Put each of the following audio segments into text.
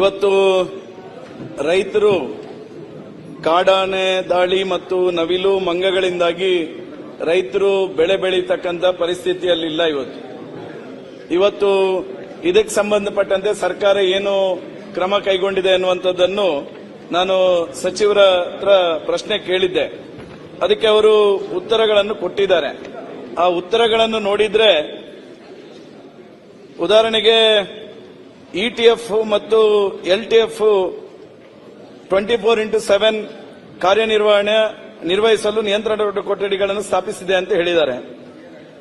ಇವತ್ತು ರೈತರು ಕಾಡಾನೆ, ದಾಳಿ ಮತ್ತು ನವಿಲು ಮಂಗಗಳಿಂದಾಗಿ ರೈತರು ಬೆಳೆ ಬೆಳೀತಕ್ಕಂಥ ಪರಿಸ್ಥಿತಿಯಲ್ಲಿಲ್ಲ ಇವತ್ತು. ಇವತ್ತು ಇದಕ್ಕೆ ಸಂಬಂಧಪಟ್ಟಂತೆ ಸರ್ಕಾರ ಏನು ಕ್ರಮ ಕೈಗೊಂಡಿದೆ ಅನ್ನುವಂಥದ್ದನ್ನು ನಾನು ಸಚಿವರ ಹತ್ರ ಪ್ರಶ್ನೆ ಕೇಳಿದ್ದೆ. ಅದಕ್ಕೆ ಅವರು ಉತ್ತರಗಳನ್ನು ಕೊಟ್ಟಿದ್ದಾರೆ. ಆ ಉತ್ತರಗಳನ್ನು ನೋಡಿದ್ರೆ ಉದಾಹರಣೆಗೆ ಇಟಿಎಫ್ ಮತ್ತು L T F twenty four into seven ಕಾರ್ಯನಿರ್ವಹಣೆ ನಿರ್ವಹಿಸಲು ನಿಯಂತ್ರಣ ಕೊಠಡಿಗಳನ್ನು ಸ್ಥಾಪಿಸಿದೆ ಅಂತ ಹೇಳಿದ್ದಾರೆ.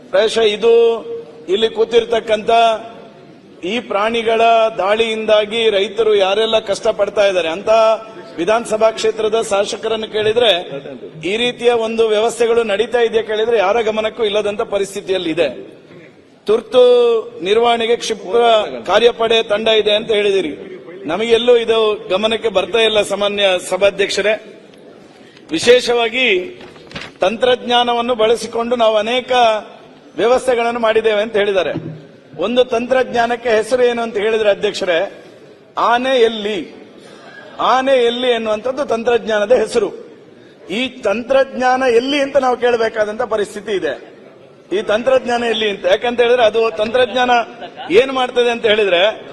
ಪ್ರಾಯಶಃ ಇದು ಇಲ್ಲಿ ಕೂತಿರ್ತಕ್ಕಂಥ ಈ ಪ್ರಾಣಿಗಳ ದಾಳಿಯಿಂದಾಗಿ ರೈತರು ಯಾರೆಲ್ಲ ಕಷ್ಟ ಪಡ್ತಾ ಇದ್ದಾರೆ ಅಂತ ವಿಧಾನಸಭಾ ಕ್ಷೇತ್ರದ ಶಾಸಕರನ್ನು ಕೇಳಿದ್ರೆ ಈ ರೀತಿಯ ಒಂದು ವ್ಯವಸ್ಥೆಗಳು ನಡೀತಾ ಇದೆಯಾ ಕೇಳಿದ್ರೆ ಯಾರ ಗಮನಕ್ಕೂ ಇಲ್ಲದಂತ ಪರಿಸ್ಥಿತಿಯಲ್ಲಿ ಇದೆ ತುರ್ತು ನಿರ್ವಹಣೆಗೆ ಕ್ಷಿಪ್ರ ಕಾರ್ಯಪಡೆ ತಂಡ ಇದೆ ಅಂತ ಹೇಳಿದಿರಿ. ನಮಗೆಲ್ಲೂ ಇದು ಗಮನಕ್ಕೆ ಬರ್ತಾ ಇಲ್ಲ, ಸಾಮಾನ್ಯ ಸಭಾಧ್ಯಕ್ಷರೇ. ವಿಶೇಷವಾಗಿ ತಂತ್ರಜ್ಞಾನವನ್ನು ಬಳಸಿಕೊಂಡು ನಾವು ಅನೇಕ ವ್ಯವಸ್ಥೆಗಳನ್ನು ಮಾಡಿದ್ದೇವೆ ಅಂತ ಹೇಳಿದ್ದಾರೆ. ಒಂದು ತಂತ್ರಜ್ಞಾನಕ್ಕೆ ಹೆಸರು ಏನು ಅಂತ ಹೇಳಿದ್ರೆ, ಅಧ್ಯಕ್ಷರೇ, ಆನೆ ಎಲ್ಲಿ? ಆನೆ ಎಲ್ಲಿ ಎನ್ನುವಂಥದ್ದು ತಂತ್ರಜ್ಞಾನದ ಹೆಸರು. ಈ ತಂತ್ರಜ್ಞಾನ ಎಲ್ಲಿ ಅಂತ ನಾವು ಕೇಳಬೇಕಾದಂತ ಪರಿಸ್ಥಿತಿ ಇದೆ. ಈ ತಂತ್ರಜ್ಞಾನ ಇಲ್ಲಿ ಅಂತ ಯಾಕಂತ ಹೇಳಿದ್ರೆ ಅದು ತಂತ್ರಜ್ಞಾನ ಏನ್ ಮಾಡ್ತದೆ ಅಂತ ಹೇಳಿದ್ರೆ,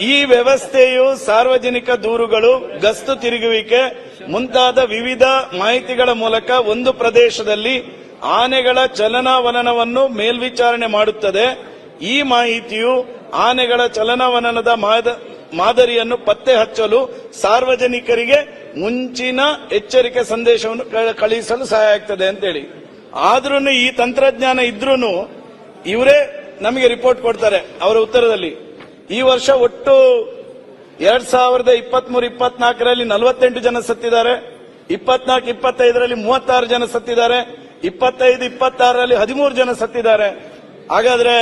ಈ ವ್ಯವಸ್ಥೆಯು ಸಾರ್ವಜನಿಕ ದೂರುಗಳು, ಗಸ್ತು ತಿರುಗುವಿಕೆ, ಮುಂತಾದ ವಿವಿಧ ಮಾಹಿತಿಗಳ ಮೂಲಕ ಒಂದು ಪ್ರದೇಶದಲ್ಲಿ ಆನೆಗಳ ಚಲನವಲನವನ್ನು ಮೇಲ್ವಿಚಾರಣೆ ಮಾಡುತ್ತದೆ. ಈ ಮಾಹಿತಿಯು ಆನೆಗಳ ಚಲನವಲನದ ಮಾದ- ಮಾದರಿಯನ್ನು ಪತ್ತೆ ಹಚ್ಚಲು ಸಾರ್ವಜನಿಕರಿಗೆ ಮುಂಚಿನ ಎಚ್ಚರಿಕೆ ಸಂದೇಶವನ್ನು ಕಳುಹಿಸಲು ಸಹಾಯ ಆಗ್ತದೆ ಅಂತೇಳಿ. ಆದ್ರೂ ಈ ತಂತ್ರಜ್ಞಾನ ಇದ್ರೂ ಇವರೇ ನಮಗೆ ರಿಪೋರ್ಟ್ ಕೊಡ್ತಾರೆ ಅವರ ಉತ್ತರದಲ್ಲಿ. ಈ ವರ್ಷ ಒಟ್ಟು ಎರಡ್ ಸಾವಿರದ ಇಪ್ಪತ್ಮೂರು, ಇಪ್ಪತ್ನಾಲ್ಕರಲ್ಲಿ ನಲವತ್ತೆಂಟು ಜನ ಸತ್ತಿದ್ದಾರೆ. ಇಪ್ಪತ್ನಾಲ್ಕು, ಇಪ್ಪತ್ತೈದರಲ್ಲಿ ಮೂವತ್ತಾರು ಜನ ಸತ್ತಿದ್ದಾರೆ. ಇಪ್ಪತ್ತೈದು, ಇಪ್ಪತ್ತಾರರಲ್ಲಿ ಹದಿಮೂರು ಜನ ಸತ್ತಿದ್ದಾರೆ. ಹಾಗಾದ್ರೆ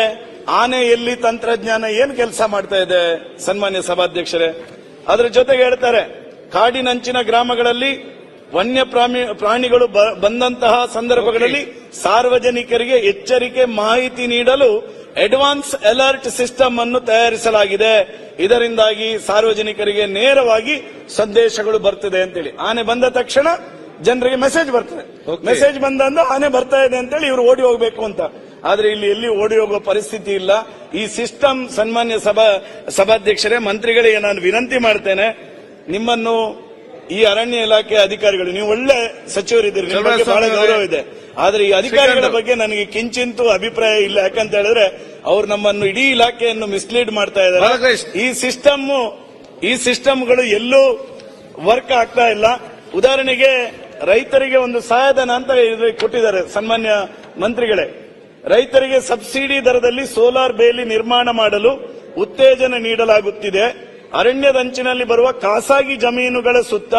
ಆನೆ ಎಲ್ಲಿ ತಂತ್ರಜ್ಞಾನ ಏನ್ ಕೆಲಸ ಮಾಡ್ತಾ ಇದೆ, ಸನ್ಮಾನ್ಯ ಸಭಾಧ್ಯಕ್ಷರೇ? ಅದರ ಜೊತೆಗೆ ಹೇಳ್ತಾರೆ, ಕಾಡಿನಂಚಿನ ಗ್ರಾಮಗಳಲ್ಲಿ ವನ್ಯ ಪ್ರಾಣಿ ಪ್ರಾಣಿಗಳು ಬಂದಂತಹ ಸಂದರ್ಭಗಳಲ್ಲಿ ಸಾರ್ವಜನಿಕರಿಗೆ ಎಚ್ಚರಿಕೆ ಮಾಹಿತಿ ನೀಡಲು ಅಡ್ವಾನ್ಸ್ ಅಲರ್ಟ್ ಸಿಸ್ಟಮ್ ಅನ್ನು ತಯಾರಿಸಲಾಗಿದೆ. ಇದರಿಂದಾಗಿ ಸಾರ್ವಜನಿಕರಿಗೆ ನೇರವಾಗಿ ಸಂದೇಶಗಳು ಬರ್ತದೆ ಅಂತೇಳಿ. ಆನೆ ಬಂದ ತಕ್ಷಣ ಜನರಿಗೆ ಮೆಸೇಜ್ ಬರ್ತದೆ. ಮೆಸೇಜ್ ಬಂದಂದು ಆನೆ ಬರ್ತಾ ಇದೆ ಅಂತೇಳಿ ಇವರು ಓಡಿ ಹೋಗಬೇಕು ಅಂತ. ಆದ್ರೆ ಇಲ್ಲಿ ಎಲ್ಲಿ ಓಡಿ ಹೋಗುವ ಪರಿಸ್ಥಿತಿ ಇಲ್ಲ. ಈ ಸಿಸ್ಟಮ್ ಸನ್ಮಾನ್ಯ ಸಭಾ ಸಭಾಧ್ಯಕ್ಷರೇ ಮಂತ್ರಿಗಳಿಗೆ ನಾನು ವಿನಂತಿ ಮಾಡ್ತೇನೆ. ನಿಮ್ಮನ್ನು ಈ ಅರಣ್ಯ ಇಲಾಖೆ ಅಧಿಕಾರಿಗಳು ನೀವು ಒಳ್ಳೆ ಸಚಿವರಿದ್ದೀರಿ ನಿಮ್ಮ ಬಗ್ಗೆ ಬಹಳ ಗೌರವ ಇದೆ. ಆದ್ರೆ ಈ ಅಧಿಕಾರಿಗಳ ಬಗ್ಗೆ ನನಗೆ ಕಿಂಚಿಂತೂ ಅಭಿಪ್ರಾಯ ಇಲ್ಲ. ಯಾಕಂತ ಹೇಳಿದ್ರೆ ಅವ್ರು ನಮ್ಮನ್ನು ಇಡೀ ಇಲಾಖೆಯನ್ನು ಮಿಸ್ಲೀಡ್ ಮಾಡ್ತಾ ಇದ್ದಾರೆ. ಈ ಸಿಸ್ಟಮ್ ಈ ಸಿಸ್ಟಮ್ಗಳು ಎಲ್ಲೂ ವರ್ಕ್ ಆಗ್ತಾ ಇಲ್ಲ. ಉದಾಹರಣೆಗೆ ರೈತರಿಗೆ ಒಂದು ಸಹಾಯಧನ ಅಂತ ಕೊಟ್ಟಿದ್ದಾರೆ ಸನ್ಮಾನ್ಯ ಮಂತ್ರಿಗಳೇ. ರೈತರಿಗೆ ಸಬ್ಸಿಡಿ ದರದಲ್ಲಿ ಸೋಲಾರ್ ಬೇಲಿ ನಿರ್ಮಾಣ ಮಾಡಲು ಉತ್ತೇಜನ ನೀಡಲಾಗುತ್ತಿದೆ. ಅರಣ್ಯದಂಚಿನಲ್ಲಿ ಬರುವ ಖಾಸಗಿ ಜಮೀನುಗಳ ಸುತ್ತ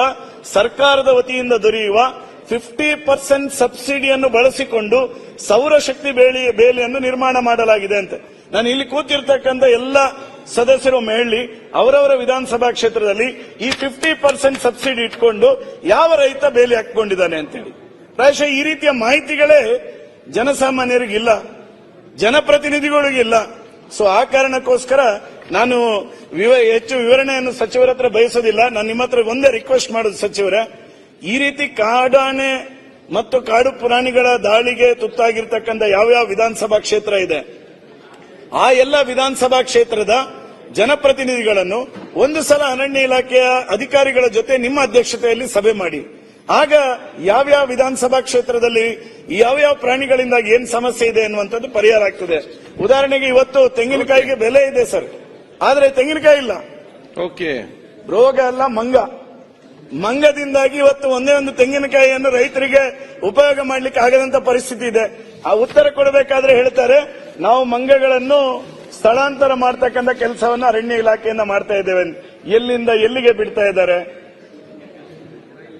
ಸರ್ಕಾರದ ವತಿಯಿಂದ ದೊರೆಯುವ ಫಿಫ್ಟಿ ಪರ್ಸೆಂಟ್ ಸಬ್ಸಿಡಿಯನ್ನು ಬಳಸಿಕೊಂಡು ಸೌರಶಕ್ತಿ ಬೇಲಿ, ಬೇಲಿಯನ್ನು ನಿರ್ಮಾಣ ಮಾಡಲಾಗಿದೆ ಅಂತೆ. ನಾನು ಇಲ್ಲಿ ಕೂತಿರ್ತಕ್ಕಂಥ ಎಲ್ಲ ಸದಸ್ಯರು ಹೇಳಿ, ಅವರವರ ವಿಧಾನಸಭಾ ಕ್ಷೇತ್ರದಲ್ಲಿ ಈ ಫಿಫ್ಟಿ ಪರ್ಸೆಂಟ್ ಸಬ್ಸಿಡಿ ಇಟ್ಕೊಂಡು ಯಾವ ರೈತ ಬೇಲಿ ಹಾಕೊಂಡಿದ್ದಾನೆ ಅಂತೇಳಿ. ಪ್ರಾಯಶಃ ಈ ರೀತಿಯ ಮಾಹಿತಿಗಳೇ ಜನಸಾಮಾನ್ಯರಿಗಿಲ್ಲ, ಜನಪ್ರತಿನಿಧಿಗಳಿಗಿಲ್ಲ. ಸೊ ಆ ಕಾರಣಕ್ಕೋಸ್ಕರ ನಾನು ಹೆಚ್ಚು ವಿವರಣೆಯನ್ನು ಸಚಿವರ ಹತ್ರ ಬಯಸೋದಿಲ್ಲ. ನಾನು ನಿಮ್ಮ ಹತ್ರ ಒಂದೇ ರಿಕ್ವೆಸ್ಟ್ ಮಾಡೋದು ಸಚಿವರ. ಈ ರೀತಿ ಕಾಡಾನೆ ಮತ್ತು ಕಾಡು ಪ್ರಾಣಿಗಳ ದಾಳಿಗೆ ತುತ್ತಾಗಿರ್ತಕ್ಕಂಥ ಯಾವ್ಯಾವ ವಿಧಾನಸಭಾ ಕ್ಷೇತ್ರ ಇದೆ? ಆ ಎಲ್ಲ ವಿಧಾನಸಭಾ ಕ್ಷೇತ್ರದ ಜನಪ್ರತಿನಿಧಿಗಳನ್ನು ಒಂದು ಸಲ ಅರಣ್ಯ ಇಲಾಖೆಯ ಅಧಿಕಾರಿಗಳ ಜೊತೆ ನಿಮ್ಮ ಅಧ್ಯಕ್ಷತೆಯಲ್ಲಿ ಸಭೆ ಮಾಡಿ. ಆಗ ಯಾವ್ಯಾವ ವಿಧಾನಸಭಾ ಕ್ಷೇತ್ರದಲ್ಲಿ ಯಾವ್ಯಾವ ಪ್ರಾಣಿಗಳಿಂದಾಗಿ ಏನ್ ಸಮಸ್ಯೆ ಇದೆ ಎನ್ನುವಂಥದ್ದು ಪರಿಹಾರ ಆಗ್ತದೆ. ಉದಾಹರಣೆಗೆ ಇವತ್ತು ತೆಂಗಿನಕಾಯಿಗೆ ಬೆಲೆ ಇದೆ ಸರ್. ಆದ್ರೆ ತೆಂಗಿನಕಾಯಿ ಇಲ್ಲ. ಓಕೆ. ರೋಗ ಅಲ್ಲ ಮಂಗ. ಮಂಗದಿಂದಾಗಿ ಇವತ್ತು ಒಂದೇ ಒಂದು ತೆಂಗಿನಕಾಯಿಯನ್ನು ರೈತರಿಗೆ ಉಪಯೋಗ ಮಾಡಲಿಕ್ಕೆ ಆಗದಂತ ಪರಿಸ್ಥಿತಿ ಇದೆ. ಆ ಉತ್ತರ ಕೊಡಬೇಕಾದ್ರೆ ಹೇಳ್ತಾರೆ ನಾವು ಮಂಗಗಳನ್ನು ಸ್ಥಳಾಂತರ ಮಾಡ್ತಕ್ಕಂಥ ಕೆಲಸವನ್ನು ಅರಣ್ಯ ಇಲಾಖೆಯಿಂದ ಮಾಡ್ತಾ ಇದ್ದೇವೆ. ಎಲ್ಲಿಂದ ಎಲ್ಲಿಗೆ ಬಿಡ್ತಾ ಇದ್ದಾರೆ?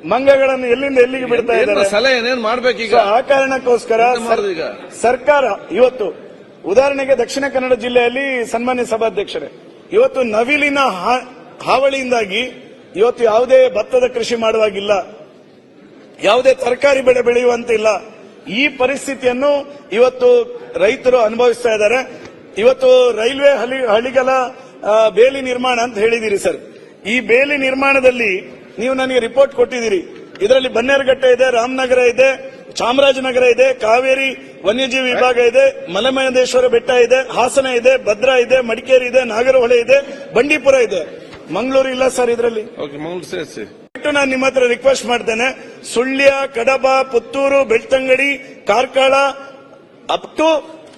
ಮಂಗಗಳನ್ನು ಎಲ್ಲಿಂದ ಎಲ್ಲಿಗೆ ಬಿಡ್ತಾ ಇದ್ದಾರೆ? ಸಲಹೆ ಮಾಡ್ಬೇಕೀಗ ಸೊ ಆ ಕಾರಣಕ್ಕೋಸ್ಕರ ಈಗ? ಸರ್ಕಾರ ಇವತ್ತು ಉದಾಹರಣೆಗೆ ದಕ್ಷಿಣ ಕನ್ನಡ ಜಿಲ್ಲೆಯಲ್ಲಿ ಸನ್ಮಾನ್ಯ ಸಭಾಧ್ಯಕ್ಷರೇ, ಇವತ್ತು ನವಿಲಿನ ಹಾವಳಿಯಿಂದಾಗಿ ಇವತ್ತು ಯಾವುದೇ ಭತ್ತದ ಕೃಷಿ ಮಾಡುವಾಗಿಲ್ಲ, ಯಾವುದೇ ತರಕಾರಿ ಬೆಳೆ ಬೆಳೆಯುವಂತಿಲ್ಲ. ಈ ಪರಿಸ್ಥಿತಿಯನ್ನು ಇವತ್ತು ರೈತರು ಅನುಭವಿಸ್ತಾ ಇದ್ದಾರೆ. ಇವತ್ತು ರೈಲ್ವೆ ಹಳಿ ಹಳಿಗಳ ಬೇಲಿ ನಿರ್ಮಾಣ ಅಂತ ಹೇಳಿದಿರಿ ಸರ್. ಈ ಬೇಲಿ ನಿರ್ಮಾಣದಲ್ಲಿ ನೀವು ನನಗೆ ರಿಪೋರ್ಟ್ ಕೊಟ್ಟಿದ್ದೀರಿ. ಇದರಲ್ಲಿ ಬನ್ನೇರುಘಟ್ಟ ಇದೆ, ರಾಮನಗರ ಇದೆ ಚಾಮರಾಜನಗರ ಇದೆ ಕಾವೇರಿ ವನ್ಯಜೀವಿ ವಿಭಾಗ ಇದೆ ಮಲೆಮಹದೇಶ್ವರ ಬೆಟ್ಟ ಇದೆ ಹಾಸನ ಇದೆ ಭದ್ರಾ ಇದೆ ಮಡಿಕೇರಿ ಇದೆ ನಾಗರಹೊಳೆ ಇದೆ ಬಂಡೀಪುರ ಇದೆ. ಮಂಗಳೂರು ಇಲ್ಲ ಸರ್ ಇದರಲ್ಲಿ? ನಾನು ನಿಮ್ಮ ಹತ್ರ ರಿಕ್ವೆಸ್ಟ್ ಮಾಡ್ತೇನೆ. ಸುಳ್ಯ ಕಡಬ ಪುತ್ತೂರು ಬೆಳ್ತಂಗಡಿ ಕಾರ್ಕಳ ಅಪ್ ಟು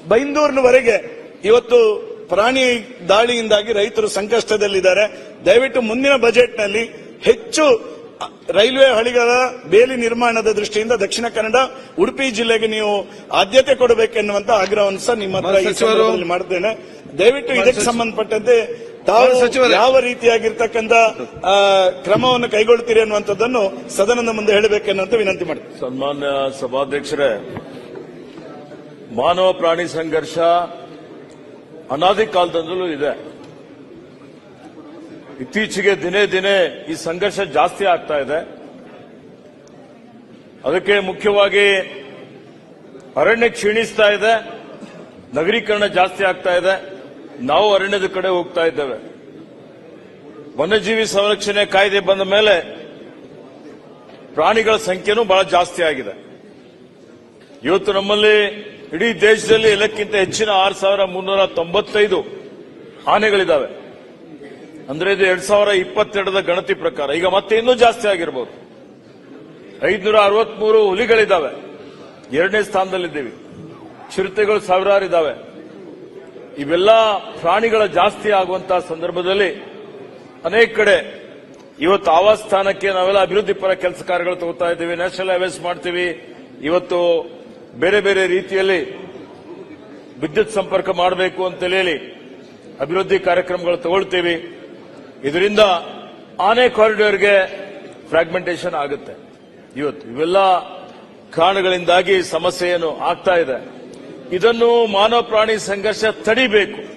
ಬೈಂದೂರ್ನವರೆಗೆ ಇವತ್ತು ಪ್ರಾಣಿ ದಾಳಿಯಿಂದಾಗಿ ರೈತರು ಸಂಕಷ್ಟದಲ್ಲಿದ್ದಾರೆ. ದಯವಿಟ್ಟು ಮುಂದಿನ ಬಜೆಟ್ನಲ್ಲಿ ಹೆಚ್ಚು ರೈಲ್ವೆ ಹಳಿಗಳ ಬೇಲಿ ನಿರ್ಮಾಣದ ದೃಷ್ಟಿಯಿಂದ ದಕ್ಷಿಣ ಕನ್ನಡ ಉಡುಪಿ ಜಿಲ್ಲೆಗೆ ನೀವು ಆದ್ಯತೆ ಕೊಡಬೇಕೆನ್ನುವಂತ ಆಗ್ರಹವನ್ನು ಸಹ ನಿಮ್ಮ ಹತ್ರ ಈ ಸಂದರ್ಭದಲ್ಲಿ ಮಾಡ್ತೇನೆ. ದಯವಿಟ್ಟು ಇದಕ್ಕೆ ಸಂಬಂಧಪಟ್ಟಂತೆ ತಾವು ಯಾವ ರೀತಿಯಾಗಿರ್ತಕ್ಕಂಥ ಕ್ರಮವನ್ನು ಕೈಗೊಳ್ತೀರಿ ಅನ್ನುವಂಥದ್ದನ್ನು ಸದನದ ಮುಂದೆ ಹೇಳಬೇಕೆನ್ನುವಂತ ವಿನಂತಿ ಮಾಡ್ತೀನಿ. ಸನ್ಮಾನ್ಯ ಸಭಾಧ್ಯಕ್ಷರೇ ಮಾನವ ಪ್ರಾಣಿ ಸಂಘರ್ಷ ಅನಾದಿ ಕಾಲದಿಂದಲೂ ಇದೆ. ಇತ್ತೀಚೆಗೆ ದಿನೇ ದಿನೇ ಈ ಸಂಘರ್ಷ ಜಾಸ್ತಿ ಆಗ್ತಾ ಇದೆ. ಅದಕ್ಕೆ ಮುಖ್ಯವಾಗಿ ಅರಣ್ಯ ಕ್ಷೀಣಿಸ್ತಾ ಇದೆ. ನಗರೀಕರಣ ಜಾಸ್ತಿ ಆಗ್ತಾ ಇದೆ. ನಾವು ಅರಣ್ಯದ ಕಡೆ ಹೋಗ್ತಾ ಇದ್ದೇವೆ. ವನ್ಯಜೀವಿ ಸಂರಕ್ಷಣೆ ಕಾಯ್ದೆ ಬಂದ ಮೇಲೆ ಪ್ರಾಣಿಗಳ ಸಂಖ್ಯೆನೂ ಬಹಳ ಜಾಸ್ತಿ ಆಗಿದೆ. ಇವತ್ತು ನಮ್ಮಲ್ಲಿ ಇಡೀ ದೇಶದಲ್ಲಿ ಎಲ್ಲಕ್ಕಿಂತ ಹೆಚ್ಚಿನ ಆರು ಸಾವಿರ ಮುನ್ನೂರ ತೊಂಬತ್ತೈದು ಆನೆಗಳಿದಾವೆ ಅಂದ್ರೆ ಇದು ಎರಡ್ ಸಾವಿರ ಇಪ್ಪತ್ತೆರಡರ ಗಣತಿ ಪ್ರಕಾರ. ಈಗ ಮತ್ತೆ ಇನ್ನೂ ಜಾಸ್ತಿ ಆಗಿರ್ಬೋದು. ಐದ್ನೂರ ಅರವತ್ಮೂರು ಹುಲಿಗಳಿದ್ದಾವೆ ಎರಡನೇ ಸ್ಥಾನದಲ್ಲಿದ್ದೀವಿ. ಚಿರತೆಗಳು ಸಾವಿರಾರು ಇದ್ದಾವೆ ಇವೆಲ್ಲ ಪ್ರಾಣಿಗಳ ಜಾಸ್ತಿ ಆಗುವಂತಹ ಸಂದರ್ಭದಲ್ಲಿ ಅನೇಕ ಕಡೆ ಇವತ್ತು ಆವಾಸ್ ಸ್ಥಾನಕ್ಕೆ ನಾವೆಲ್ಲ ಅಭಿವೃದ್ಧಿ ಪರ ಕೆಲಸ ಕಾರ್ಯಗಳು ತಗೋತಾ ಇದ್ದೀವಿ. ನ್ಯಾಷನಲ್ ಹೈವೇಸ್ ಮಾಡ್ತೀವಿ. ಇವತ್ತು ಬೇರೆ ಬೇರೆ ರೀತಿಯಲ್ಲಿ ವಿದ್ಯುತ್ ಸಂಪರ್ಕ ಮಾಡಬೇಕು ಅಂತ ಹೇಳಿ ಅಭಿವೃದ್ಧಿ ಕಾರ್ಯಕ್ರಮಗಳು ತಗೊಳ್ತೀವಿ. ಇದರಿಂದ ಆನೆ ಕಾರಿಡಾರ್ಗೆ ಫ್ರಾಗ್ಮೆಂಟೇಷನ್ ಆಗುತ್ತೆ. ಇವತ್ತು ಇವೆಲ್ಲ ಕಾರಣಗಳಿಂದಾಗಿ ಸಮಸ್ಯೆ ಏನು ಆಗ್ತಾ ಇದೆ. ಇದನ್ನು ಮಾನವ ಪ್ರಾಣಿ ಸಂಘರ್ಷ ತಡಿಬೇಕು.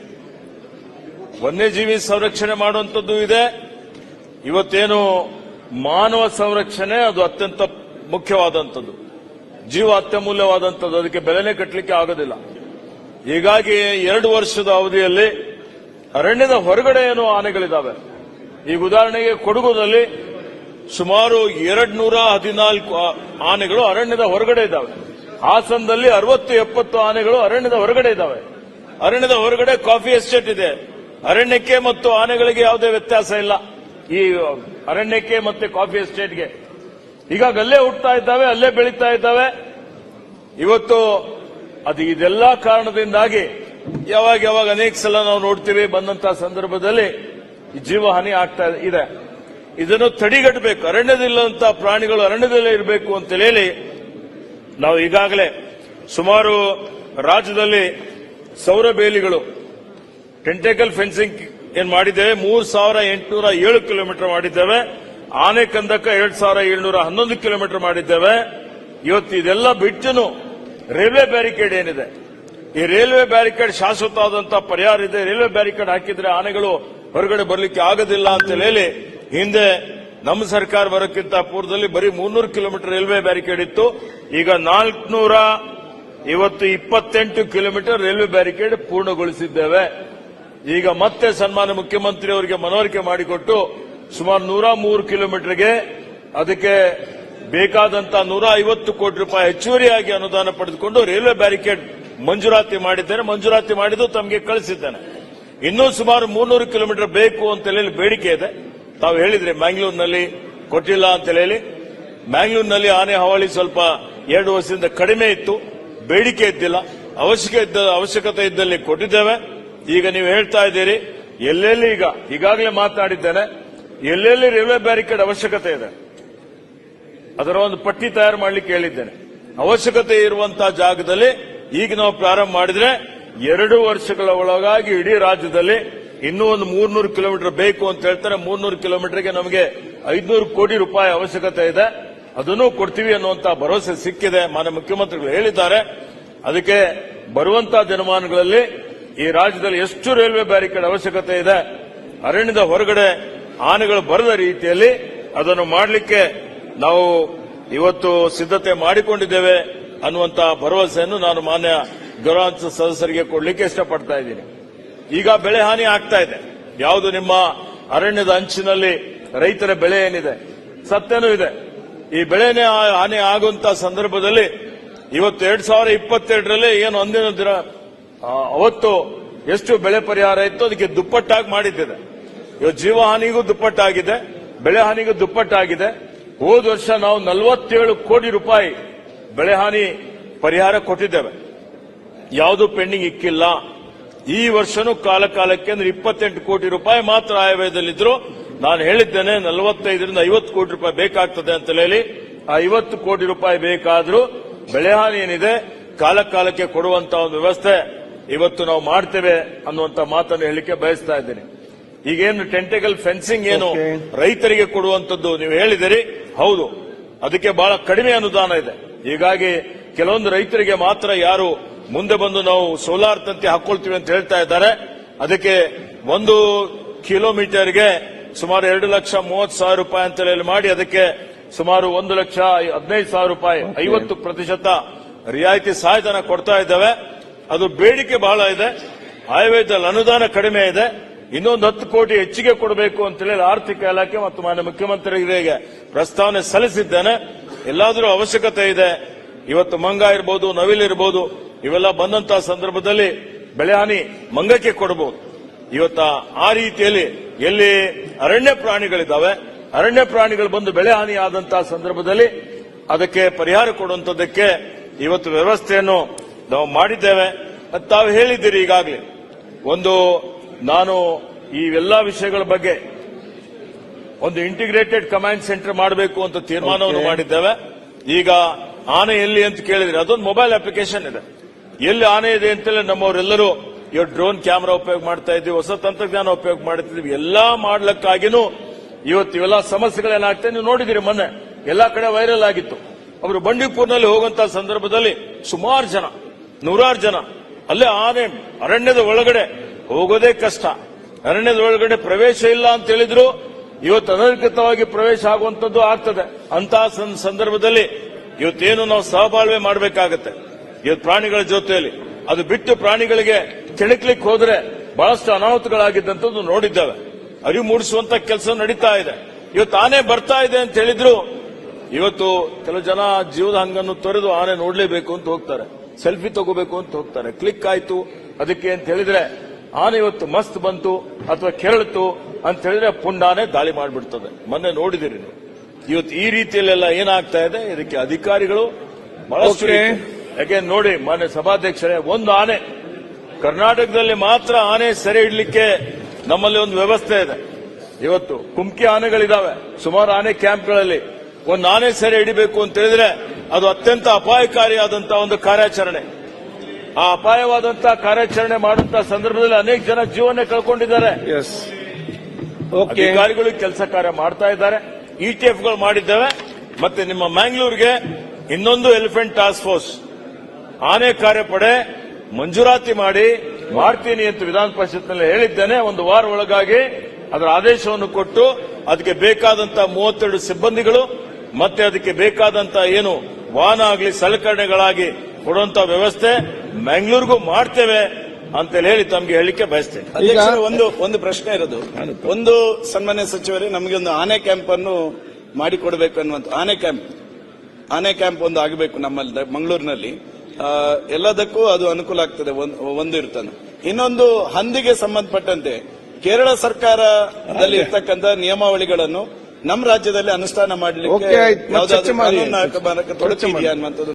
ವನ್ಯಜೀವಿ ಸಂರಕ್ಷಣೆ ಮಾಡುವಂಥದ್ದು ಇದೆ. ಇವತ್ತೇನು ಮಾನವ ಸಂರಕ್ಷಣೆ ಅದು ಅತ್ಯಂತ ಮುಖ್ಯವಾದಂಥದ್ದು. ಜೀವ ಅತ್ಯಮೂಲ್ಯವಾದಂಥದ್ದು ಅದಕ್ಕೆ ಬೆಲೆನೇ ಕಟ್ಟಲಿಕ್ಕೆ ಆಗೋದಿಲ್ಲ. ಹೀಗಾಗಿ ಎರಡು ವರ್ಷದ ಅವಧಿಯಲ್ಲಿ ಅರಣ್ಯದ ಹೊರಗಡೆ ಏನು ಆನೆಗಳಿದ್ದಾವೆ ಈಗ ಉದಾಹರಣೆಗೆ ಕೊಡಗುದಲ್ಲಿ ಸುಮಾರು ಎರಡ್ ನೂರ ಹದಿನಾಲ್ಕು ಆನೆಗಳು ಅರಣ್ಯದ ಹೊರಗಡೆ ಇದ್ದಾವೆ. ಹಾಸನದಲ್ಲಿ ಅರವತ್ತು ಎಪ್ಪತ್ತು ಆನೆಗಳು ಅರಣ್ಯದ ಹೊರಗಡೆ ಇದ್ದಾವೆ. ಅರಣ್ಯದ ಹೊರಗಡೆ ಕಾಫಿ ಎಸ್ಟೇಟ್ ಇದೆ. ಅರಣ್ಯಕ್ಕೆ ಮತ್ತು ಆನೆಗಳಿಗೆ ಯಾವುದೇ ವ್ಯತ್ಯಾಸ ಇಲ್ಲ. ಈ ಅರಣ್ಯಕ್ಕೆ ಮತ್ತೆ ಕಾಫಿ ಎಸ್ಟೇಟ್ಗೆ. ಹೀಗಾಗಿ ಅಲ್ಲೇ ಹುಟ್ಟುತ್ತಾ ಇದ್ದಾವೆ, ಅಲ್ಲೇ ಬೆಳೀತಾ ಇದ್ದಾವೆ. ಇವತ್ತು ಅದು ಇದೆಲ್ಲ ಕಾರಣದಿಂದಾಗಿ ಯಾವಾಗ ಯಾವಾಗ ಅನೇಕ ಸಲ ನಾವು ನೋಡ್ತೀವಿ ಬಂದಂತಹ ಸಂದರ್ಭದಲ್ಲಿ ಈ ಜೀವಹಾನಿ ಆಗ್ತಾ ಇದೆ. ಇದನ್ನು ತಡೆಗಟ್ಟಬೇಕು. ಅರಣ್ಯದಿಲ್ಲಂತ ಪ್ರಾಣಿಗಳು ಅರಣ್ಯದಲ್ಲೇ ಇರಬೇಕು ಅಂತ ಹೇಳಿ ನಾವು ಈಗಾಗಲೇ ಸುಮಾರು ರಾಜ್ಯದಲ್ಲಿ ಸೌರ ಬೇಲಿಗಳು ಟೆಂಟೇಕಲ್ ಫೆನ್ಸಿಂಗ್ ಏನ್ ಮಾಡಿದ್ದೇವೆ? ಮೂರು ಸಾವಿರ ಎಂಟುನೂರ ಏಳು ಕಿಲೋಮೀಟರ್ ಮಾಡಿದ್ದೇವೆ. ಆನೆ ಕಂದಕ ಎರಡ್ ಸಾವಿರ ಏಳ್ನೂರ ಹನ್ನೊಂದು ಕಿಲೋಮೀಟರ್ ಮಾಡಿದ್ದೇವೆ. ಇವತ್ತು ಇದೆಲ್ಲ ಬಿಟ್ಟನು ರೈಲ್ವೆ ಬ್ಯಾರಿಕೇಡ್ ಏನಿದೆ? ಈ ರೈಲ್ವೆ ಬ್ಯಾರಿಕೇಡ್ ಶಾಶ್ವತವಾದಂತಹ ಪರಿಹಾರ ಇದೆ. ರೈಲ್ವೆ ಬ್ಯಾರಿಕೇಡ್ ಹಾಕಿದ್ರೆ ಆನೆಗಳು ಹೊರಗಡೆ ಬರಲಿಕ್ಕೆ ಆಗೋದಿಲ್ಲ ಅಂತ ಹೇಳಿ ಹಿಂದೆ ನಮ್ಮ ಸರ್ಕಾರ ಬರೋಕ್ಕಿಂತ ಪೂರ್ವದಲ್ಲಿ ಬರೀ ಮುನ್ನೂರು ಕಿಲೋಮೀಟರ್ ರೈಲ್ವೆ ಬ್ಯಾರಿಕೇಡ್ ಇತ್ತು. ಈಗ ನಾಲ್ಕುನೂರ ಇವತ್ತು ಇಪ್ಪತ್ತೆಂಟು ಕಿಲೋಮೀಟರ್ ರೈಲ್ವೆ ಬ್ಯಾರಿಕೇಡ್ ಪೂರ್ಣಗೊಳಿಸಿದ್ದೇವೆ. ಈಗ ಮತ್ತೆ ಸನ್ಮಾನ್ಯ ಮುಖ್ಯಮಂತ್ರಿ ಅವರಿಗೆ ಮನವರಿಕೆ ಮಾಡಿಕೊಟ್ಟು ಸುಮಾರು ನೂರ ಮೂರು ಕಿಲೋಮೀಟರ್ಗೆ ಅದಕ್ಕೆ ಬೇಕಾದಂತ ನೂರ ಐವತ್ತು ಕೋಟಿ ರೂಪಾಯಿ ಹೆಚ್ಚುವರಿಯಾಗಿ ಅನುದಾನ ಪಡೆದುಕೊಂಡು ರೈಲ್ವೆ ಬ್ಯಾರಿಕೇಡ್ ಮಂಜೂರಾತಿ ಮಾಡಿದ್ದೇನೆ. ಮಂಜೂರಾತಿ ಮಾಡಿದ್ದು ತಮಗೆ ಕಳಿಸಿದ್ದೇನೆ. ಇನ್ನೂ ಸುಮಾರು ಮೂರ್ನೂರು ಕಿಲೋಮೀಟರ್ ಬೇಕು ಅಂತ ಹೇಳಿ ಬೇಡಿಕೆ ಇದೆ. ತಾವು ಹೇಳಿದ್ರೆ ಮ್ಯಾಂಗ್ಳೂರ್ನಲ್ಲಿ ಕೊಟ್ಟಿಲ್ಲ ಅಂತ ಹೇಳಿ. ಮ್ಯಾಂಗ್ಳೂರ್ನಲ್ಲಿ ಆನೆ ಹಾವಳಿ ಸ್ವಲ್ಪ ಎರಡು ವರ್ಷದಿಂದ ಕಡಿಮೆ ಇತ್ತು. ಬೇಡಿಕೆ ಇದ್ದಿಲ್ಲ. ಅವಶ್ಯಕ ಅವಶ್ಯಕತೆ ಇದ್ದಲ್ಲಿ ಕೊಟ್ಟಿದ್ದೇವೆ. ಈಗ ನೀವು ಹೇಳ್ತಾ ಇದ್ದೀರಿ, ಎಲ್ಲೆಲ್ಲಿ ಈಗ, ಈಗಾಗಲೇ ಮಾತನಾಡಿದ್ದೇನೆ, ಎಲ್ಲೆಲ್ಲಿ ರೈಲ್ವೆ ಬ್ಯಾರಿಕೇಡ್ ಅವಶ್ಯಕತೆ ಇದೆ? ಅದರ ಒಂದು ಪಟ್ಟಿ ತಯಾರು ಮಾಡಲಿಕ್ಕೆ ಹೇಳಿದ್ದೇನೆ. ಅವಶ್ಯಕತೆ ಇರುವಂತಹ ಜಾಗದಲ್ಲಿ ಈಗ ನಾವು ಪ್ರಾರಂಭ ಮಾಡಿದ್ರೆ ಎರಡು ವರ್ಷಗಳ ಒಳಗಾಗಿ ಇಡೀ ರಾಜ್ಯದಲ್ಲಿ ಇನ್ನೂ ಒಂದು ಮೂರ್ನೂರು ಕಿಲೋಮೀಟರ್ ಬೇಕು ಅಂತ ಹೇಳ್ತಾರೆ. ಮೂರ್ನೂರು ಕಿಲೋಮೀಟರ್ಗೆ ನಮಗೆ ಐದ್ನೂರು ಕೋಟಿ ರೂಪಾಯಿ ಅವಶ್ಯಕತೆ ಇದೆ. ಅದನ್ನು ಕೊಡ್ತೀವಿ ಅನ್ನುವಂತ ಭರವಸೆ ಸಿಕ್ಕಿದೆ ಮಾನ್ಯ ಮುಖ್ಯಮಂತ್ರಿಗಳು ಹೇಳಿದ್ದಾರೆ. ಅದಕ್ಕೆ ಬರುವಂತ ದಿನಮಾನಗಳಲ್ಲಿ ಈ ರಾಜ್ಯದಲ್ಲಿ ಎಷ್ಟು ರೈಲ್ವೆ ಬ್ಯಾರಿಕೇಡ್ ಅವಶ್ಯಕತೆ ಇದೆ, ಅರಣ್ಯದ ಹೊರಗಡೆ ಆನೆಗಳು ಬರದ ರೀತಿಯಲ್ಲಿ ಅದನ್ನು ಮಾಡಲಿಕ್ಕೆ ನಾವು ಇವತ್ತು ಸಿದ್ಧತೆ ಮಾಡಿಕೊಂಡಿದ್ದೇವೆ ಅನ್ನುವಂತಹ ಭರವಸೆಯನ್ನು ನಾನು ಮಾನ್ಯ ಗೌರವಾಂಶ ಸದಸ್ಯರಿಗೆ ಕೊಡಲಿಕ್ಕೆ ಇಷ್ಟಪಡ್ತಾ ಇದ್ದೀನಿ. ಈಗ ಬೆಳೆ ಹಾನಿ ಆಗ್ತಾ ಇದೆ. ಯಾವುದು ನಿಮ್ಮ ಅರಣ್ಯದ ಅಂಚಿನಲ್ಲಿ ರೈತರ ಬೆಳೆ ಏನಿದೆ? ಸತ್ಯನೂ ಇದೆ. ಈ ಬೆಳೆನೇ ಹಾನಿ ಆಗುವಂತ ಸಂದರ್ಭದಲ್ಲಿ ಇವತ್ತು ಎರಡ್ ಸಾವಿರದ ಇಪ್ಪತ್ತೆರಡರಲ್ಲಿ ಏನು ಅಂದಿನ ದಿನ ಅವತ್ತು ಎಷ್ಟು ಬೆಳೆ ಪರಿಹಾರ ಇತ್ತು? ಅದಕ್ಕೆ ದುಪ್ಪಟ್ಟಾಗಿ ಮಾಡಿದ್ದಿದೆ. ಇವತ್ತು ಜೀವ ಹಾನಿಗೂ ದುಪ್ಪಟ್ಟಾಗಿದೆ, ಬೆಳೆ ಹಾನಿಗೂ ದುಪ್ಪಟ್ಟಾಗಿದೆ. ಹೋದ ವರ್ಷ ನಾವು ನಲವತ್ತೇಳು ಕೋಟಿ ರೂಪಾಯಿ ಬೆಳೆ ಹಾನಿ ಪರಿಹಾರ ಕೊಟ್ಟಿದ್ದೇವೆ. ಯಾವುದು ಪೆಂಡಿಂಗ್ ಇಕ್ಕಿಲ್ಲ. ಈ ವರ್ಷನೂ ಕಾಲ ಕಾಲಕ್ಕೆ ಅಂದ್ರೆ ಇಪ್ಪತ್ತೆಂಟು ಕೋಟಿ ರೂಪಾಯಿ ಮಾತ್ರ ಆಯವ್ಯಯದಲ್ಲಿದ್ರು. ನಾನು ಹೇಳಿದ್ದೇನೆ ನಲವತ್ತೈದರಿಂದ ಐವತ್ತು ಕೋಟಿ ರೂಪಾಯಿ ಬೇಕಾಗ್ತದೆ ಅಂತ ಹೇಳಿ. ಆ ಐವತ್ತು ಕೋಟಿ ರೂಪಾಯಿ ಬೇಕಾದರೂ ಬೆಳೆ ಹಾನಿ ಏನಿದೆ ಕಾಲ ಕಾಲಕ್ಕೆ ಕೊಡುವಂತ ಒಂದು ವ್ಯವಸ್ಥೆ ಇವತ್ತು ನಾವು ಮಾಡ್ತೇವೆ ಅನ್ನುವಂತ ಮಾತನ್ನು ಹೇಳಿಕೆ ಬಯಸ್ತಾ ಇದ್ದೀನಿ. ಈಗೇನು ಟೆಂಟೆಗಲ್ ಫೆನ್ಸಿಂಗ್ ಏನು ರೈತರಿಗೆ ಕೊಡುವಂತದ್ದು ನೀವು ಹೇಳಿದಿರಿ. ಹೌದು ಅದಕ್ಕೆ ಬಹಳ ಕಡಿಮೆ ಅನುದಾನ ಇದೆ. ಹೀಗಾಗಿ ಕೆಲವೊಂದು ರೈತರಿಗೆ ಮಾತ್ರ ಯಾರು ಮುಂದೆ ಬಂದು ನಾವು ಸೋಲಾರ್ ತಂತಿ ಹಾಕೊಳ್ತೀವಿ ಅಂತ ಹೇಳ್ತಾ ಇದ್ದಾರೆ. ಅದಕ್ಕೆ ಒಂದು ಕಿಲೋಮೀಟರ್ಗೆ ಸುಮಾರು ಎರಡು ಲಕ್ಷ ಮೂವತ್ತು ಸಾವಿರ ರೂಪಾಯಿ ಅಂತ ಹೇಳಿ ಮಾಡಿ ಅದಕ್ಕೆ ಸುಮಾರು ಒಂದು ಲಕ್ಷ ಹದಿನೈದು ಸಾವಿರ ರೂಪಾಯಿ ಐವತ್ತು ಪ್ರತಿಶತ ರಿಯಾಯಿತಿ ಸಹಾಯಧನ ಕೊಡ್ತಾ ಇದ್ದೇವೆ. ಅದು ಬೇಡಿಕೆ ಬಹಳ ಇದೆ. ಆಯುರ್ವೇದದಲ್ಲಿ ಅನುದಾನ ಕಡಿಮೆ ಇದೆ. ಇನ್ನೊಂದು ಹತ್ತು ಕೋಟಿ ಹೆಚ್ಚಿಗೆ ಕೊಡಬೇಕು ಅಂತ ಹೇಳಿ ಆರ್ಥಿಕ ಇಲಾಖೆ ಮತ್ತು ಮಾನ್ಯ ಮುಖ್ಯಮಂತ್ರಿಗಳಿಗೆ ಪ್ರಸ್ತಾವನೆ ಸಲ್ಲಿಸಿದ್ದೇನೆ. ಎಲ್ಲಾದರೂ ಅವಶ್ಯಕತೆ ಇದೆ ಇವತ್ತು ಮಂಗ ಇರ್ಬೋದು ನವಿಲ್ ಇರಬಹುದು ಇವೆಲ್ಲ ಬಂದಂತಹ ಸಂದರ್ಭದಲ್ಲಿ ಬೆಳೆ ಹಾನಿ ಮಂಗಕ್ಕೆ ಕೊಡಬಹುದು ಇವತ್ತ ಆ ರೀತಿಯಲ್ಲಿ ಎಲ್ಲಿ ಅರಣ್ಯ ಪ್ರಾಣಿಗಳಿದ್ದಾವೆ ಅರಣ್ಯ ಪ್ರಾಣಿಗಳು ಬಂದು ಬೆಳೆ ಹಾನಿ ಆದಂತಹ ಸಂದರ್ಭದಲ್ಲಿ ಅದಕ್ಕೆ ಪರಿಹಾರ ಕೊಡುವಂತದ್ದಕ್ಕೆ ಇವತ್ತು ವ್ಯವಸ್ಥೆಯನ್ನು ನಾವು ಮಾಡಿದ್ದೇವೆ. ಅಂತ ತಾವು ಹೇಳಿದ್ದೀರಿ ಈಗಾಗಲೇ. ಒಂದು ನಾನು ಈ ಎಲ್ಲಾ ವಿಷಯಗಳ ಬಗ್ಗೆ ಒಂದು ಇಂಟಿಗ್ರೇಟೆಡ್ ಕಮಾಂಡ್ ಸೆಂಟರ್ ಮಾಡಬೇಕು ಅಂತ ತೀರ್ಮಾನವನ್ನು ಮಾಡಿದ್ದೇವೆ. ಈಗ ಆನೆ ಎಲ್ಲಿ ಅಂತ ಕೇಳಿದ್ರೆ ಅದೊಂದು ಮೊಬೈಲ್ ಅಪ್ಲಿಕೇಶನ್ ಇದೆ. ಎಲ್ಲಿ ಆನೆ ಇದೆ ಅಂತೇಳಿ ನಮ್ಮವರೆಲ್ಲರೂ ಇವತ್ತು ಡ್ರೋನ್ ಕ್ಯಾಮೆರಾ ಉಪಯೋಗ ಮಾಡ್ತಾ ಇದ್ದೀವಿ ಹೊಸ ತಂತ್ರಜ್ಞಾನ ಉಪಯೋಗ ಮಾಡ್ತಿದ್ವಿ, ಎಲ್ಲಾ ಮಾಡ್ಲಿಕ್ಕಾಗಿನೂ ಇವತ್ತು ಇವೆಲ್ಲ ಸಮಸ್ಯೆಗಳೇನಾಗ್ತದೆ ನೀವು ನೋಡಿದಿರಿ ಮೊನ್ನೆ, ಎಲ್ಲಾ ಕಡೆ ವೈರಲ್ ಆಗಿತ್ತು. ಅವರು ಬಂಡೀಪುರ್ನಲ್ಲಿ ಹೋಗುವಂತ ಸಂದರ್ಭದಲ್ಲಿ ಸುಮಾರು ಜನ, ನೂರಾರು ಜನ, ಅಲ್ಲೇ ಆನೆ ಅರಣ್ಯದ ಒಳಗಡೆ ಹೋಗೋದೇ ಕಷ್ಟ. ಅರಣ್ಯದ ಒಳಗಡೆ ಪ್ರವೇಶ ಇಲ್ಲ ಅಂತ ಹೇಳಿದ್ರು, ಇವತ್ತು ಅನಧಿಕೃತವಾಗಿ ಪ್ರವೇಶ ಆಗುವಂತದ್ದು ಆಗ್ತದೆ. ಅಂತಹ ಸಂದರ್ಭದಲ್ಲಿ ಇವತ್ತೇನು ನಾವು ಸಹಬಾಳ್ವೆ ಮಾಡಬೇಕಾಗತ್ತೆ. ಇವತ್ತು ಪ್ರಾಣಿಗಳ ಜೊತೆಯಲ್ಲಿ, ಅದು ಬಿಟ್ಟು ಪ್ರಾಣಿಗಳಿಗೆ ಕೆಣಕ್ಲಿಕ್ಕೆ ಹೋದ್ರೆ ಬಹಳಷ್ಟು ಅನಾಹುತಗಳಾಗಿದ್ದಂಥದ್ದು ನೋಡಿದ್ದೇವೆ. ಅರಿವು ಮೂಡಿಸುವಂತ ಕೆಲಸ ನಡೀತಾ ಇದೆ. ಇವತ್ತು ಆನೆ ಬರ್ತಾ ಇದೆ ಅಂತ ಹೇಳಿದ್ರು, ಇವತ್ತು ಕೆಲವು ಜನ ಜೀವದ ಹಂಗನ್ನು ತೊರೆದು ಆನೆ ನೋಡ್ಲೇಬೇಕು ಅಂತ ಹೋಗ್ತಾರೆ. ಸೆಲ್ಫಿ ತಗೋಬೇಕು ಅಂತ ಹೋಗ್ತಾರೆ. ಕ್ಲಿಕ್ ಆಯ್ತು, ಅದಕ್ಕೆ ಅಂತ ಹೇಳಿದ್ರೆ, ಆನೆ ಇವತ್ತು ಮಸ್ತ್ ಬಂತು, ಅಥವಾ ಕೆರಳಿತು ಅಂತ ಹೇಳಿದ್ರೆ ಪುಂಡಾನೆ ದಾಳಿ ಮಾಡಿಬಿಡ್ತದೆ. ಮೊನ್ನೆ ನೋಡಿದಿರಿ ನೀವು. ಇವತ್ತು ಈ ರೀತಿಯಲ್ಲೆಲ್ಲ ಏನಾಗ್ತಾ ಇದೆ? ಇದಕ್ಕೆ ಅಧಿಕಾರಿಗಳು ಬಹಳಷ್ಟು. ಯಾಕೆ ನೋಡಿ ಮಾನ್ಯ ಸಭಾಧ್ಯಕ್ಷರೇ ಒಂದು ಆನೆ. ಕರ್ನಾಟಕದಲ್ಲಿ ಮಾತ್ರ ಆನೆ ಸೆರೆ ಇಡ್ಲಿಕ್ಕೆ ನಮ್ಮಲ್ಲಿ ಒಂದು ವ್ಯವಸ್ಥೆ ಇದೆ. ಇವತ್ತು ಕುಮ್ಕಿ ಆನೆಗಳಿದಾವೆ. ಸುಮಾರು ಆನೆ ಕ್ಯಾಂಪ್ಗಳಲ್ಲಿ ಒಂದು ಆನೆ ಸೆರೆ ಹಿಡಿಬೇಕು ಅಂತ ಹೇಳಿದ್ರೆ ಅದು ಅತ್ಯಂತ ಅಪಾಯಕಾರಿಯಾದಂತಹ ಒಂದು ಕಾರ್ಯಾಚರಣೆ. ಆ ಅಪಾಯವಾದಂತಹ ಕಾರ್ಯಾಚರಣೆ ಮಾಡುವಂತ ಸಂದರ್ಭದಲ್ಲಿ ಅನೇಕ ಜನ ಜೀವನ ಕಳ್ಕೊಂಡಿದ್ದಾರೆ. ಎಸ್ ಓಕೆ ಅಧಿಕಾರಿಗಳು ಕೆಲಸ ಕಾರ್ಯ ಮಾಡ್ತಾ ಇದ್ದಾರೆ. ಇಟಿಎಫ್ಗಳು ಮಾಡಿದ್ದೇವೆ. ಮತ್ತೆ ನಿಮ್ಮ ಮ್ಯಾಂಗ್ಳೂರ್ಗೆ ಇನ್ನೊಂದು ಎಲಿಫೆಂಟ್ ಟಾಸ್ಕ್ ಫೋರ್ಸ್. ಆನೆ ಕಾರ್ಯಪಡೆ ಮಂಜೂರಾತಿ ಮಾಡಿ ಮಾಡ್ತೀನಿ ಅಂತ ವಿಧಾನ ಪರಿಷತ್ನಲ್ಲಿ ಹೇಳಿದ್ದೇನೆ. ಒಂದು ವಾರ ಒಳಗಾಗಿ ಅದರ ಆದೇಶವನ್ನು ಕೊಟ್ಟು ಅದಕ್ಕೆ ಬೇಕಾದಂತಹ ಮೂವತ್ತೆರಡು ಸಿಬ್ಬಂದಿಗಳು ಮತ್ತೆ ಅದಕ್ಕೆ ಬೇಕಾದಂತಹ ಏನು ವಾಹನ ಆಗಲಿ ಸಲಕರಣೆಗಳಾಗಿ ಕೊಡುವಂತಹ ವ್ಯವಸ್ಥೆ ಮ್ಯಾಂಗ್ಳೂರ್ಗೂ ಮಾಡ್ತೇವೆ. ಅಂತ ಹೇಳಿ ತಮ್ಗೆ ಹೇಳಿಕೆ ಬಯಸ್ತೇನೆ. ಅಧ್ಯಕ್ಷರು ಒಂದು ಒಂದು ಪ್ರಶ್ನೆ ಇರೋದು. ಒಂದು ಸನ್ಮಾನ್ಯ ಸಚಿವರೇ ನಮಗೆ ಒಂದು ಆನೆ ಕ್ಯಾಂಪ್ ಅನ್ನು ಮಾಡಿಕೊಡ್ಬೇಕು ಅನ್ನುವಂತ ಆನೆ ಕ್ಯಾಂಪ್ ಆನೆ ಕ್ಯಾಂಪ್ ಒಂದು ಆಗಬೇಕು ನಮ್ಮಲ್ಲಿ ಮಂಗಳೂರಿನಲ್ಲಿ. ಆ, ಎಲ್ಲದಕ್ಕೂ ಅದು ಅನುಕೂಲ ಆಗ್ತದೆ ಒಂದ್- ಇರ್ತಾನೆ. ಇನ್ನೊಂದು ಹಂದಿಗೆ ಸಂಬಂಧಪಟ್ಟಂತೆ ಕೇರಳ ಸರ್ಕಾರದಲ್ಲಿ ಇರ್ತಕ್ಕಂಥ ನಿಯಮಾವಳಿಗಳನ್ನು ನಮ್ಮ ರಾಜ್ಯದಲ್ಲಿ ಅನುಷ್ಠಾನ ಮಾಡಲಿಕ್ಕೆ ಅನ್ನುವಂಥದ್ದು